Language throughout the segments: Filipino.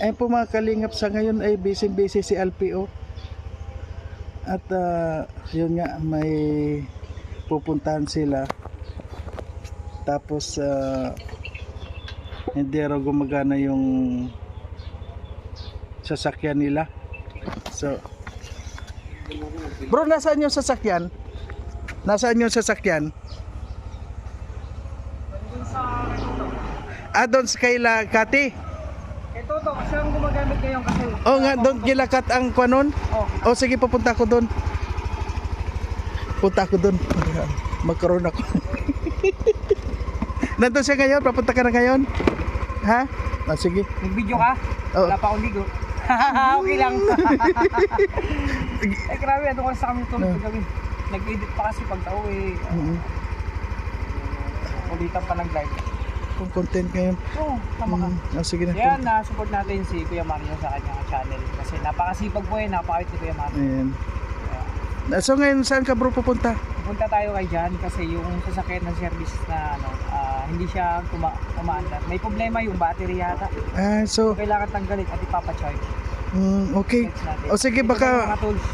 Ayun po mga kalingap sa ngayon ay busy-busy si LPO. At ah, yun nga, may pupuntahan sila. Tapos ah, hindi raw gumagana yung sasakyan nila. So, Bro, nasaan yung sasakyan? Nasaan yung sasakyan? Ah, doon sa kaila Kati? Ito to, kasi ang gumagamit ngayon kasi. Oh nga, doon kilakat ang kwanon. Oh, Oh, sige, papunta ako doon. Punta ako doon. para Magkaroon ako. Nandun siya ngayon? Papunta ka na ngayon? Ha? Ah, sige. nag-video ka? Oo. Wala pa akong ligo. okay lang. eh grabe, ito ko sa kami tulog kami. Nag-edit pa kasi pag tao eh. Mm-hmm. Ulitan pa nag-live. Kung content ngayon. Oo, tama ka. Mm, ah, sige na. Kaya na support natin si Kuya Mario sa kanyang channel kasi napakasipag po eh, napakait ni Kuya Mario. Ayan. Kaya, Ah, So ngayon, saan ka bro pupunta? Punta tayo kay Jan kasi yung sasakyan ng service na ano, ah, hindi siya kuma umaandar. May problema yung battery yata. Ah, so, So, kailangan tanggalin at ipapacharge. mm, okay. O sige, baka mga tools.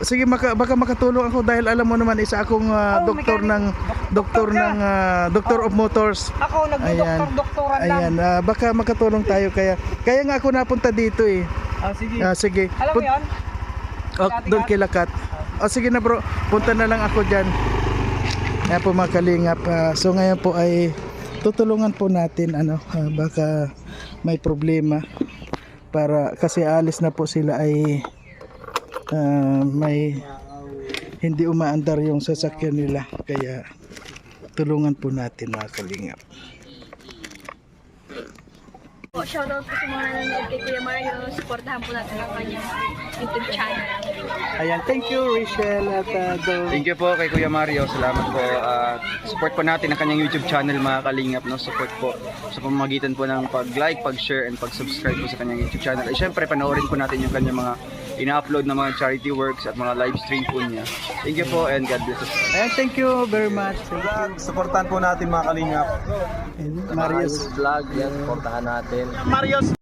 Sige maka, baka makatulong ako dahil alam mo naman isa akong ah, Oh, doktor mechanic. ng doktor ka. ng ah, doctor of motors. Ako, nagdo-doktor-doktoran lang. Ayan, ah, baka makatulong tayo kaya kaya nga ako napunta dito eh. Ah, sige. Ah, sige. Alam mo yun? oh, doon nga- kilakat. O sige na bro, punta na lang ako diyan. Kaya po mga kalingap. ah, so ngayon po ay tutulungan po natin ano, ah, baka may problema para kasi alis na po sila ay ah, may hindi umaandar yung sasakyan nila kaya tulungan po natin mga kalingap. Po, shoutout po sa mga nanonood kay Kuya Mario. Supportahan po natin ang kanyang YouTube channel. Ayan, thank you Rachel at uh. Thank you po kay Kuya Mario. Salamat po. At support po natin ang kanyang YouTube channel mga kalingap. No? Support po sa pamamagitan po ng pag-like, pag-share, and pag-subscribe po sa kanyang YouTube channel. At syempre, panoorin po natin yung kanyang mga ina-upload na mga charity works at mga live stream po niya. Thank you po and God bless us. Ayan, thank you very much. Thank you. Supportan po natin mga kalingap. And Marius. Vlog, yan, supportahan natin. Marius.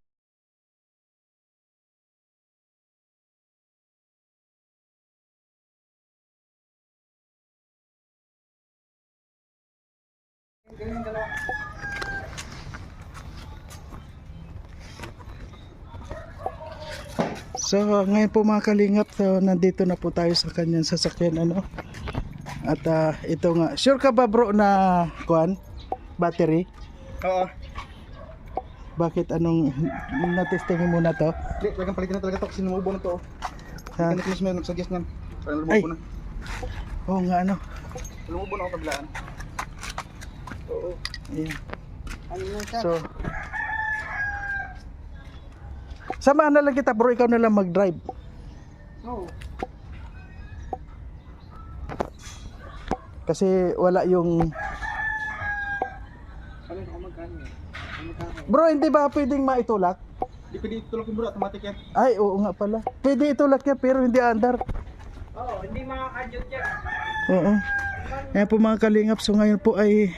So ngayon po mga kalingap, so, nandito na po tayo sa kanyang sasakyan ano. At ah, ito nga, sure ka ba bro na kuan battery? Oo. Bakit anong natestingin mo na to? Hindi, talagang palitin na talaga to kasi lumubo na to. Ha? Ganit mismo yung nagsuggest niyan. Parang lumubo na. Oo nga ano. Lumubo na ako kablaan. Oo. Ayan. Ano? So Samahan na lang kita bro, ikaw na lang mag-drive. Oo. Kasi wala yung? Bro, hindi ba pwedeng maitulak? Di pwede tulog yung bro, automatic yan. Ay, oo nga pala. Pwede itulak niya pero hindi andar. Oo, hindi makaka-adjust yan. Oo. Ayan po mga kalingap. So ngayon po ay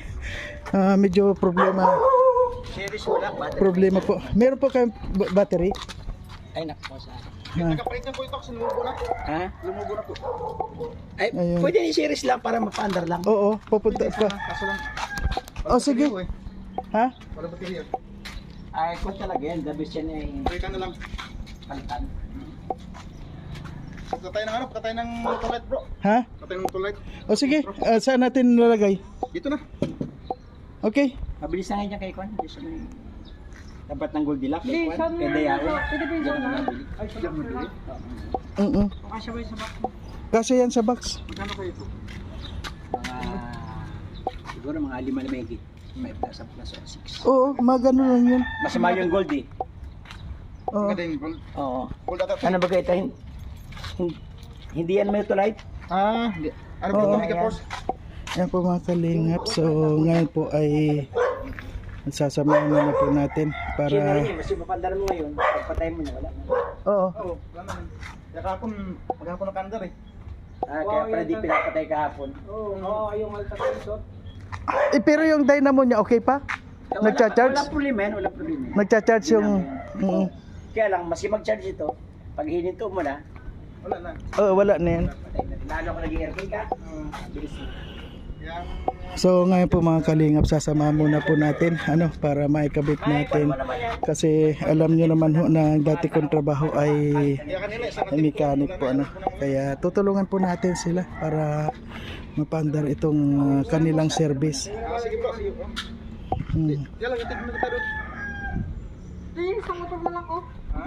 ah, medyo problema. Series wala, battery. Problema po. Meron po kayong ba- battery? Ay, nako sa. Ah, Nakapalit na po ito kasi lumubo na. Ha? Lumubo na po. Ay, Ayun. pwede ni series lang para mapaandar lang. oo, pupunta pa. Kaso lang. Oh, sige. Ko eh. Ha? Wala baterya. Ay, kung talaga yan, the best yan ay Pwede ka na lang. palitan. Pagkatay ng ano, pagkatay ng motorlight bro. Ha? Pagkatay ng motorlight. O sige, ah, saan natin lalagay? Dito na. Okay. Mabilis na nga dyan kay Kwan. Siya may... Dapat ng Goldilocks kay Kwan. Kay Dayaw. Pwede ba yung na? Ay, siya mabili. Oo. Kasya ba yung sa box? Kasi yan sa box. Magkano kayo ito? Mga... Siguro mga lima na may 5 plus plus or 6. Oo, magano lang yun. Masama yung gold eh. Oo. Maganda yung gold. Oo. Gold ata. Ano ba kayo tayo? Hindi yan Meltolite? Ah, hindi. Ano Oo. po, Mega Force? Yan po mga kalingap. So ngayon po ay sasamahan na, na po natin Sino rin para yun? Kasi mapandar mo ngayon. Pagpatay mo na wala na. Oo. Oo, wala naman. Kaya kahapon, maghapon ng kandar eh. Ah, kaya pala di pinapatay kahapon. Oo, oh, yung Altair Eh, pero yung dynamo niya okay pa? Nagcha-charge? Wala problema yan, wala problema. Nagcha-charge yung mm, Kaya lang, maski mag-charge ito, pag hininto mo na, Wala na. Oh, wala na yan. na. Lalo ko naging aircon ka, bilis mo. So ngayon po mga kalingap, sasama muna po natin ano para maikabit natin. Kasi alam nyo naman ho na dati kong trabaho ay ay mechanic po ano. Kaya tutulungan po natin sila para mapandar itong uh, kanilang service. Ah, sige bro, sige bro. Hmm. Yan lang, itid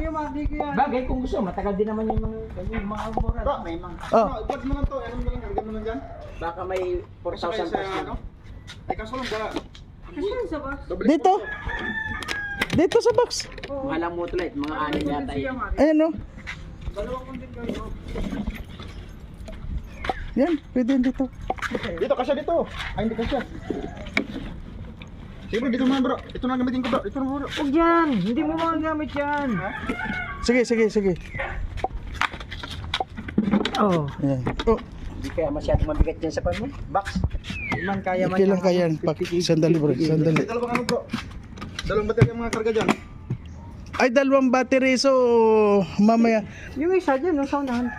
mo kita doon. Bagay kung gusto, matagal din naman yung mga, yung mga mura. Bro, May mga, Oh, Ano, i-plug mo lang to. Ano mo lang, karga mo lang dyan. baka may Kasi 4,000 sa, plus ano? Ay, kaso lang ba? Dito. Dito sa box. Mga lang mo tuloy, mga anin yata yun. Ayan oh. Yan, pwede yun dito. Dito, kasya dito. Ay, hindi kasya. Sige bro, dito muna bro. Ito na gamitin ko bro. Ito na bro. Huwag yan! Hindi mo magagamit yan! Sige, sige, sige. Oh. Yan. Oh, Hindi kaya masyadong mabigat yan sa pan mo. Box. Di man kaya man lang kaya yan. Pak, sandali bro, sandali. Dalawang ano bro. Dalawang baterya ang mga karga dyan. Ay, dalawang battery so mamaya Yung isa dyan, no, saunahan.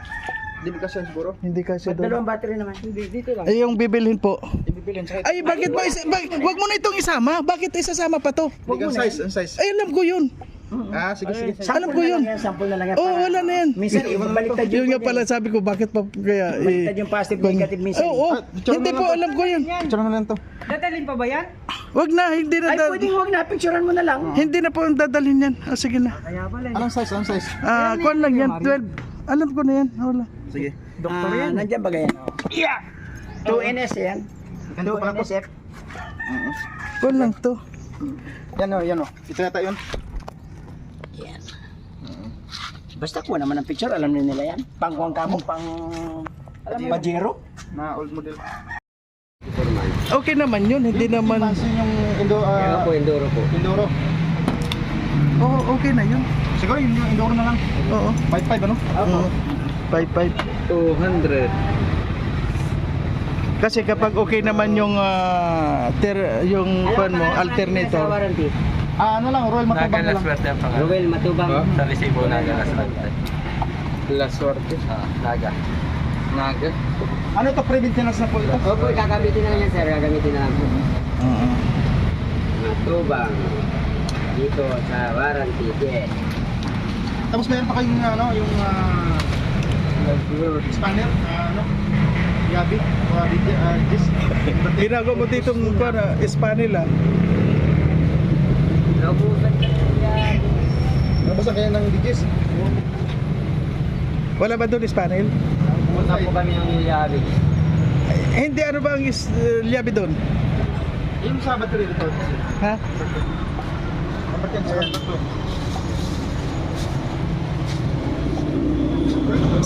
Hindi kasya siguro? hindi kasi doon. Dalawang battery naman. Hindi, dito lang. Ay, yung bibilhin po. Sa Ay, bakit mo isa, bak, wag mo na itong isama. Bakit isasama pa to? Hindi ang size, ang size. Ay, alam ko yun. Ah, sige, sige. Alam ko yun. Yan, sample na lang yan. Oh, para- wala na yan. Minsan, ibabaliktad Yun nga pala sabi ko, bakit pa kaya Baliktad eh, yung positive negative minsan. Oo, oh, Ah, hindi mo po alam ko yun. Tsura na lang to. Dadalhin pa ba yan? Wag na, hindi na Ay, pwedeng huwag na. Picturean mo na lang. hindi na po ang dadalhin yan. Ah, sige na. Kaya pala. Anong size, anong size? Ah, kuan lang yan, 12. Alam ko na yan. Wala. Sige. Doktor yan. Nandiyan ba ganyan? Yeah! 2 NS yan. Ganito 2 pala to. NSF. Kuan lang to. Yan o, yan o. Ito yata yun. Yan. Basta kuha naman ng picture, alam na nila yan. Pang kuwang kamo, pang... Alam mo Pajero? Na old model. Okay naman yun, hindi naman. Pansin yung Indo, ah, Enduro po. Indoro. Oo, okay na yun. Siguro yung yung Indoro na lang. Oo. 5.5 ano? Oo. 5-5. 200. Kasi kapag okay naman yung ah, ter, yung kuan mo, alternator. warranty. Ah, ano lang, Royal Matubang lang. Ruel Matubang. Sa resibo Naga La Suerte. La Suerte? Ah, Naga. Naga? Ano to pre-maintenance na po ito? Opo, kakamitin na lang yan sir. Gagamitin na lang po. Oo. Matubang. Dito sa warranty. Yes. Tapos meron pa kayong ano, yung ah, spanner, ah, ano? Gabi, uh, uh, disc. Ginagawa mo dito ng kuan, ah, ah. Naubusan ka na yan. Nabasa kayo ng digis. Wala ba doon Espanol? Pumunta po kami ng Yabi. Eh, hindi ano ba ang is, uh, liabi doon? Yung sa battery ito. Ha? Dapat yan sa ito.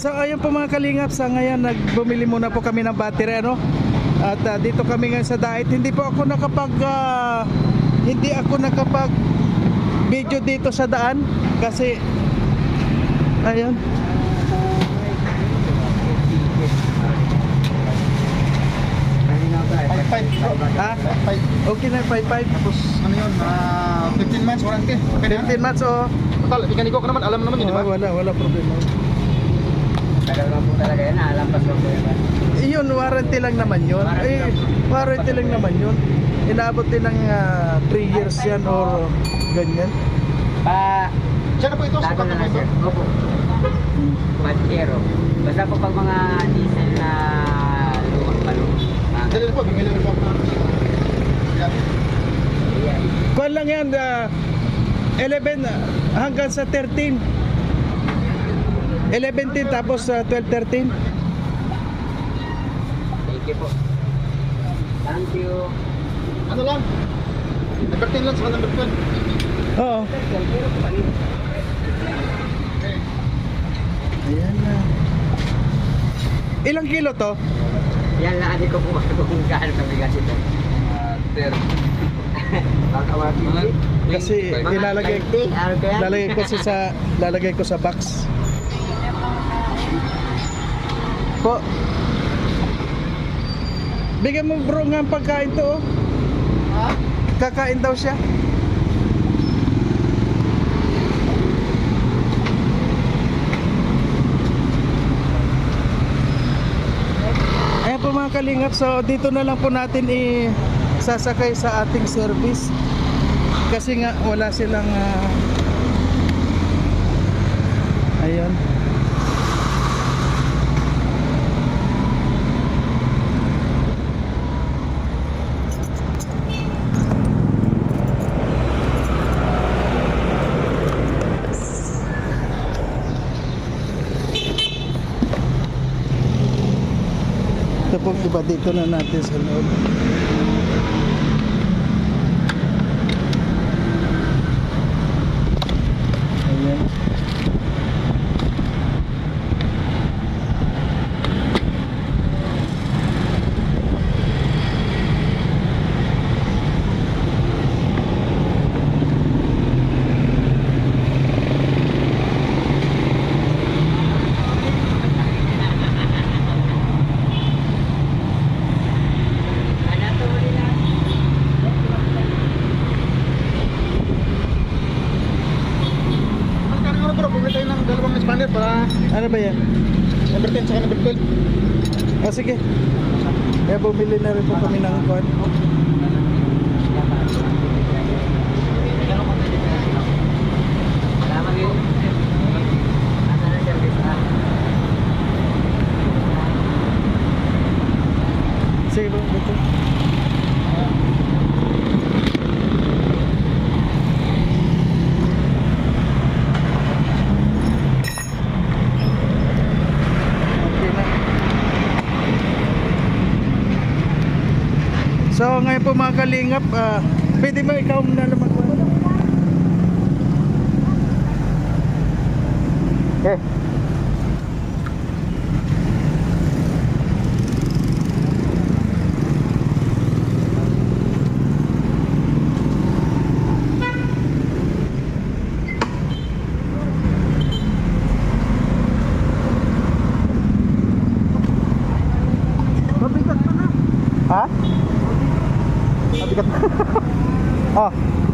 So ayun po mga kalingap sa ngayon nagbumili muna po kami ng battery ano. At ah, dito kami ngayon sa diet. Hindi po ako nakapag ah, hindi ako nakapag video dito sa daan kasi ayun. Five. Ha? Five. Okay na 55. Tapos ano yun, ah, 15 months warranty. Okay na. 15 months oh. Total, mekaniko ko naman, alam naman yun, di ba? Wala wala problema. Tagal lang po talaga yan. Alampas lang po yan. Iyon warranty lang naman yun. Eh, warranty lang naman yun. Inaabot din ng 3 years yan or ganyan. Pa, Siya na po ito, tago sukat na na po ito. sir. Opo. Pantero. Basta po pag mga diesel na lumang palo. Mga Dali na po, bigyan na po. Yan. Ayan. Kuan lang yan, ah, 11 ah, hanggang sa 13. 11 din tapos ah, 12, 13. Thank you po. Thank you. Ano lang? Number 10 lang sa number 12. Oo. Ayan na. Ilang kilo to? Yan lang hindi ko po kung gaano kabigas ito. Baka mga Kasi ilalagay Ano lalagay ko sa, sa lalagay ko sa box po. Bigyan mo bro nga pagkain to oh. Ha? Kakain daw siya. Ayan po mga kalingap. So dito na lang po natin i sasakay sa ating service. Kasi nga wala silang ah, uh, ayun. Ito po, diba dito na natin sa loob. up, uh, ah, pwede ba ikaw na lumagwan? Eh. 啊